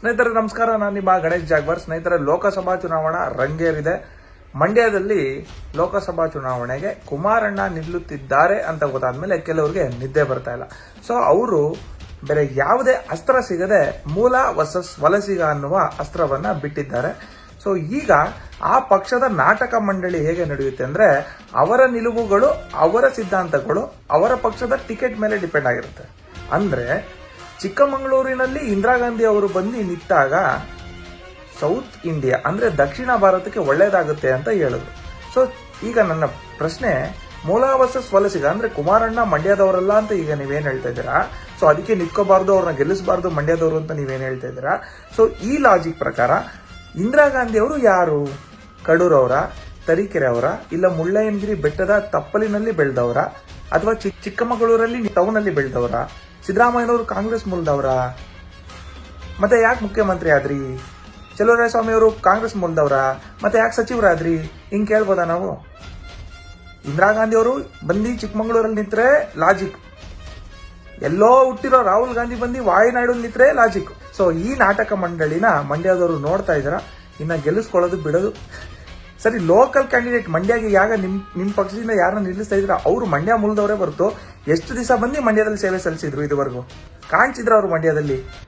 ಸ್ನೇಹಿತರೆ, ನಮಸ್ಕಾರ. ನಾನು ನಿಮ್ಮ ಗಣೇಶ್ ಜಾಗ್ವರ್. ಸ್ನೇಹಿತರೆ, ಲೋಕಸಭಾ ಚುನಾವಣಾ ರಂಗೇರಿದೆ. ಮಂಡ್ಯದಲ್ಲಿ ಲೋಕಸಭಾ ಚುನಾವಣೆಗೆ ಕುಮಾರಣ್ಣ ನಿಲ್ಲುತ್ತಿದ್ದಾರೆ ಅಂತ ಗೊತ್ತಾದ್ಮೇಲೆ ಕೆಲವರಿಗೆ ನಿದ್ದೆ ಬರ್ತಾ ಇಲ್ಲ. ಸೊ ಅವರು ಬೇರೆ ಯಾವುದೇ ಅಸ್ತ್ರ ಸಿಗದೆ ಮೂಲ ವಸಸ್ ವಲಸಿಗ ಅನ್ನುವ ಅಸ್ತ್ರವನ್ನ ಬಿಟ್ಟಿದ್ದಾರೆ. ಸೊ ಈಗ ಆ ಪಕ್ಷದ ನಾಟಕ ಮಂಡಳಿ ಹೇಗೆ ನಡೆಯುತ್ತೆ ಅಂದ್ರೆ, ಅವರ ನಿಲುವುಗಳು, ಅವರ ಸಿದ್ಧಾಂತಗಳು, ಅವರ ಪಕ್ಷದ ಟಿಕೆಟ್ ಮೇಲೆ ಡಿಪೆಂಡ್ ಆಗಿರುತ್ತೆ. ಅಂದ್ರೆ ಚಿಕ್ಕಮಗಳೂರಿನಲ್ಲಿ ಇಂದಿರಾ ಗಾಂಧಿ ಅವರು ಬಂದು ನಿಂತಾಗ ಸೌತ್ ಇಂಡಿಯಾ, ಅಂದ್ರೆ ದಕ್ಷಿಣ ಭಾರತಕ್ಕೆ ಒಳ್ಳೇದಾಗುತ್ತೆ ಅಂತ ಹೇಳಿದ್ರು. ಸೊ ಈಗ ನನ್ನ ಪ್ರಶ್ನೆ, ಮೂಲ ವರ್ಸಸ್ ವಲಸಿಗ, ಅಂದ್ರೆ ಕುಮಾರಣ್ಣ ಮಂಡ್ಯದವರಲ್ಲ ಅಂತ ಈಗ ನೀವೇನ್ ಹೇಳ್ತಾ ಇದ್ದೀರಾ? ಸೊ ಅದಕ್ಕೆ ನಿತ್ಕೋಬಾರ್ದು, ಅವ್ರನ್ನ ಗೆಲ್ಲಿಸಬಾರ್ದು ಮಂಡ್ಯದವರು ಅಂತ ನೀವೇನ್ ಹೇಳ್ತಾ ಇದ್ದೀರಾ? ಸೊ ಈ ಲಾಜಿಕ್ ಪ್ರಕಾರ ಇಂದಿರಾ ಗಾಂಧಿ ಅವರು ಯಾರು? ಕಡೂರವರ ತರೀಕೆರೆ ಅವರ, ಇಲ್ಲ ಮುಳ್ಳಯ್ಯನಗಿರಿ ಬೆಟ್ಟದ ತಪ್ಪಲಿನಲ್ಲಿ ಬೆಳೆದವರ, ಅಥವಾ ಚಿಕ್ ಚಿಕ್ಕಮಗಳೂರಲ್ಲಿ ಅಲ್ಲಿ ಬೆಳೆದವರ? ಸಿದ್ದರಾಮಯ್ಯನವರು ಕಾಂಗ್ರೆಸ್ ಮೂಲದವರ. ಮತ್ತೆ ಯಾಕೆ ಮುಖ್ಯಮಂತ್ರಿ ಆದ್ರಿ? ಸ್ವಾಮಿ ಅವರು ಕಾಂಗ್ರೆಸ್ ಮೂಲದವರ. ಮತ್ತೆ ಯಾಕೆ ಸಚಿವರಾದ್ರಿ? ಹಿಂಗೆ ಕೇಳ್ಬೋದಾ ನಾವು? ಇಂದಿರಾ ಗಾಂಧಿ ಅವರು ಬಂದು ಚಿಕ್ಕಮಗಳೂರಲ್ಲಿ ನಿಂತ್ರೆ ಲಾಜಿಕ್ ಎಲ್ಲೋ ಹುಟ್ಟಿರೋ ರಾಹುಲ್ ಗಾಂಧಿ ಬಂದು ವಾಯುನಾಯ್ಡು ನಿಂತ್ರೆ ಲಾಜಿಕ್ ಸೊ ಈ ನಾಟಕ ಮಂಡಳಿನ ಮಂಡ್ಯದವರು ನೋಡ್ತಾ ಇದಾರ. ಇನ್ನ ಗೆಲ್ಲಿಸ್ಕೊಳ್ಳೋದು ಬಿಡೋದು. ಸರಿ ಲೋಕಲ್ ಕ್ಯಾಂಡಿಡೇಟ್ ಮಂಡ್ಯಗೆ ಯಾಗ ನಿಮ್ ನಿಮ್ ಪಕ್ಷದಿಂದ ಯಾರನ್ನ ನಿಲ್ಲಿಸ್ತಾ ಇದ್ರ ಅವರು ಮಂಡ್ಯ ಮೂಲದವರೇ ಬರ್ತು ಎಷ್ಟು ದಿವಸ ಬಂದು ಮಂಡ್ಯದಲ್ಲಿ ಸೇವೆ ಸಲ್ಲಿಸಿದ್ರು ಇದುವರೆಗೂ? ಕಾಣಿಸಿದ್ರ ಅವರು ಮಂಡ್ಯದಲ್ಲಿ?